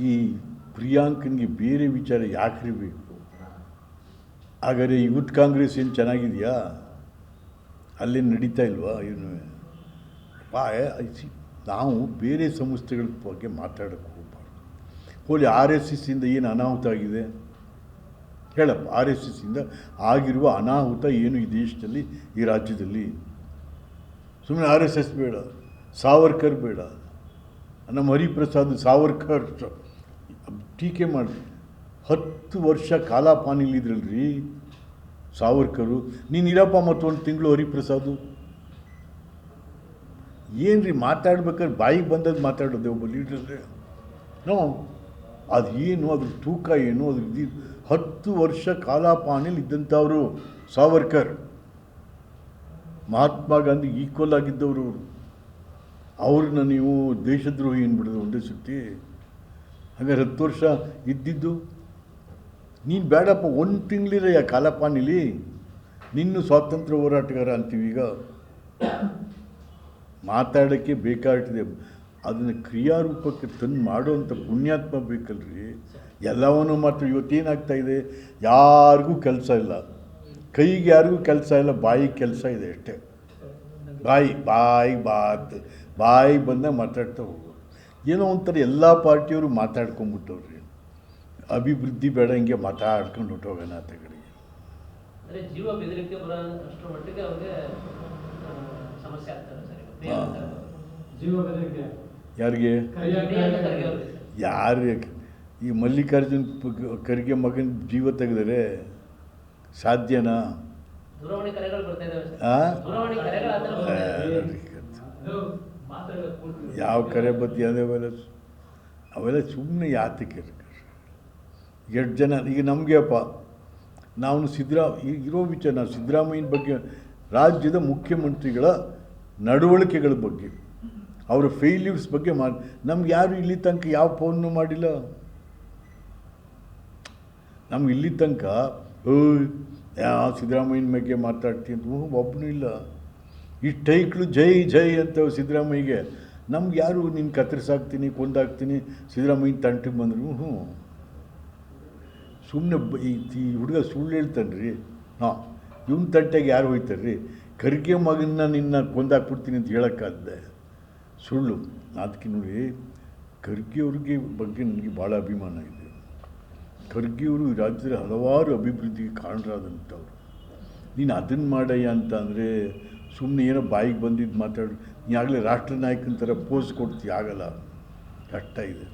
ಈ ಪ್ರಿಯಾಂಕನಿಗೆ ಬೇರೆ ವಿಚಾರ ಯಾಕ್ರಿ ಬೇಕು? ಹಾಗಾದ್ರೆ ಯೂತ್ ಕಾಂಗ್ರೆಸ್ ಏನು ಚೆನ್ನಾಗಿದೆಯಾ? ಅಲ್ಲೇನು ನಡೀತಾ ಇಲ್ವಾ ಏನು? ನಾವು ಬೇರೆ ಸಂಸ್ಥೆಗಳ ಬಗ್ಗೆ ಮಾತಾಡೋಕ್ಕೆ ಹೋಗಬಾರ್ದು. ಹೋಲಿ ಆರ್ ಎಸ್ ಎಸ್ಸಿಂದ ಏನು ಅನಾಹುತ ಆಗಿದೆ? ಹೇಳಪ್ಪ, ಆರ್ ಎಸ್ ಎಸ್ಸಿಂದ ಆಗಿರುವ ಅನಾಹುತ ಏನು ಈ ದೇಶದಲ್ಲಿ, ಈ ರಾಜ್ಯದಲ್ಲಿ? ಸುಮ್ಮನೆ ಆರ್ ಎಸ್ ಎಸ್ ಬೇಡ, ಸಾವರ್ಕರ್ ಬೇಡ ನಮ್ಮ ಹರಿಪ್ರಸಾದ್ ಸಾವರ್ಕರ್ ಟೀಕೆ ಮಾಡಿ ಹತ್ತು ವರ್ಷ ಕಾಲಾಪಾನಿಲಿದ್ರಲ್ರಿ ಸಾವರ್ಕರು. ನೀನು ಇರಪ್ಪ ಮತ್ತೊಂದು ತಿಂಗಳು ಹರಿಪ್ರಸಾದು. ಏನು ರೀ ಮಾತಾಡ್ಬೇಕಾದ್ರೆ ಬಾಯಿಗೆ ಬಂದದ್ದು ಮಾತಾಡೋದೆ ಒಬ್ಬ ಲೀಡ್ರಲ್ಲೇ ನೋ, ಅದು ಏನು, ಅದ್ರ ತೂಕ ಏನು, ಅದ್ರ ಹತ್ತು ವರ್ಷ ಕಾಲಾಪಾನಿಲಿ ಇದ್ದಂಥವರು ಸಾವರ್ಕರ್. ಮಹಾತ್ಮ ಗಾಂಧಿ ಈಕ್ವಲ್ ಆಗಿದ್ದವರು ಅವ್ರನ್ನ ನೀವು ದೇಶದ್ರೋಹಿ ಏನ್ಬಿಡೋದು ಒಂದೇ ಸುತ್ತಿ? ಹಾಗಾದ್ರೆ ಹತ್ತು ವರ್ಷ ಇದ್ದಿದ್ದು? ನೀನು ಬೇಡಪ್ಪ ಒಂದು ತಿಂಗಳಿರ ಯಾ ಕಾಲಪ್ಪ ನೀಲಿ ನಿನ್ನ ಸ್ವಾತಂತ್ರ್ಯ ಹೋರಾಟಗಾರ ಅಂತೀವಿ ಈಗ. ಮಾತಾಡೋಕ್ಕೆ ಬೇಕಾಗ್ತದೆ. ಅದನ್ನು ಕ್ರಿಯಾರೂಪಕ್ಕೆ ತಂದು ಮಾಡುವಂಥ ಪುಣ್ಯಾತ್ಮ ಬೇಕಲ್ರಿ. ಎಲ್ಲವನ್ನೂ ಮಾತ್ರ ಇವತ್ತೇನಾಗ್ತಾ ಇದೆ? ಯಾರಿಗೂ ಕೆಲಸ ಇಲ್ಲ. ಕೈಗೆ ಯಾರಿಗೂ ಕೆಲಸ ಇಲ್ಲ, ಬಾಯಿಗೆ ಕೆಲಸ ಇದೆ ಅಷ್ಟೇ. ಬಾಯಿ ಬಾಯಿ ಬಾತ್ ಬಾಯಿ ಬಂದಾಗ ಮಾತಾಡ್ತಾ ಹೋಗೋರು. ಏನೋ ಒಂಥರ ಎಲ್ಲ ಪಾರ್ಟಿಯವರು ಮಾತಾಡ್ಕೊಂಬಿಟ್ಟವ್ರಿ ಅಭಿವೃದ್ಧಿ ಬೇಡ ಹಿಂಗೆ ಮಾತಾಡ್ಕೊಂಡು ಹೊಟ್ಟೋಗೋಣ ಅಂತ ಕಡೆಗೆ ಅಂದ್ರೆ ಜೀವ ಬೆದರಿಕೆ ಬರೋ ಅಷ್ಟರ ಮಟ್ಟಿಗೆ ಅವ್ರಿಗೆ ಸಮಸ್ಯೆ ಆಗ್ತಾರೆ ಸರ್. ಈಗ ಜೀವ ಬೆದರಿಕೆ. ಯಾರಿಗೆ. ಯಾರು ಈ ಮಲ್ಲಿಕಾರ್ಜುನ್ ಖರ್ಗೆ ಮಗನ ಜೀವ ತೆಗೆದರೆ ಸಾಧ್ಯನಾ? ಯಾವ ಕರೆ ಬತ್ತಿ ಅವೆಲ್ಲ ಅವೆಲ್ಲ ಸುಮ್ಮನೆ ಯಾತಕ್ಕೆ ಎಷ್ಟು ಜನ ಈಗ ನಮಗೆ ಅಪ್ಪ ನಾವು ಸಿದ್ದರಾ ಈಗ ಇರೋ ವಿಚಾರ ನಾವು ಸಿದ್ದರಾಮಯ್ಯನ ಬಗ್ಗೆ ರಾಜ್ಯದ ಮುಖ್ಯಮಂತ್ರಿಗಳ ನಡವಳಿಕೆಗಳ ಬಗ್ಗೆ ಅವರ ಫೇಲ್ಯೂರ್ಸ್ ಬಗ್ಗೆ ಮಾಡಿ ನಮ್ಗೆ ಯಾರು ಇಲ್ಲಿ ತನಕ ಯಾವ ಫೋನ್ ಮಾಡಿಲ್ಲ? ನಮ್ಗೆ ಇಲ್ಲಿ ತನಕ ಯಾವ ಸಿದ್ದರಾಮಯ್ಯನ ಬಗ್ಗೆ ಮಾತಾಡ್ತೀನಿ ಒಬ್ಬನೂ ಇಲ್ಲ. ಈ ಟೈಕ್ಳು ಜೈ ಜೈ ಅಂತ ಸಿದ್ದರಾಮಯ್ಯಗೆ. ನಮ್ಗೆ ಯಾರು ನಿನ್ನ ಕತ್ತರಿಸಾಕ್ತೀನಿ ಕೊಂದಾಕ್ತೀನಿ ಸಿದ್ದರಾಮಯ್ಯನ ತಂಟಿಗೆ ಬಂದರು. ಹ್ಞೂ ಸುಮ್ಮನೆ ಈ ಈ ಹುಡುಗ ಸುಳ್ಳು ಹೇಳ್ತಾನೆ ರೀ ಹಾಂ, ಇವನ ತಂಟೆಗೆ ಯಾರು ಹೋಯ್ತಾರೆ ರೀ ಖರ್ಗೆ ಮಗನ್ನ ನಿನ್ನ ಕೊಂದಾಕ್ಬಿಡ್ತೀನಿ ಅಂತ ಹೇಳೋಕ್ಕಾದ್ದೆ ಸುಳ್ಳು. ಅದಕ್ಕೆ ನೋಡಿ ಖರ್ಗೆ ಅವ್ರಿಗೆ ಬಗ್ಗೆ ನನಗೆ ಭಾಳ ಅಭಿಮಾನ ಇದೆ. ಖರ್ಗೆ ಅವರು ಈ ರಾಜ್ಯದಲ್ಲಿ ಹಲವಾರು ಅಭಿವೃದ್ಧಿಗೆ ಕಾರಣರಾದಂಥವ್ರು. ನೀನು ಅದನ್ನು ಮಾಡಯ್ಯ ಅಂತ ಅಂದರೆ ಸುಮ್ಮನೆ ಏನೋ ಬಾಯಿಗೆ ಬಂದಿದ್ದು ಮಾತಾಡಿ ನೀ ಆಗಲೇ ರಾಷ್ಟ್ರ ನಾಯಕನ ಥರ ಪೋಸ್ ಕೊಡ್ತೀಯ, ಆಗಲ್ಲ. ಕಷ್ಟ ಇದೆ.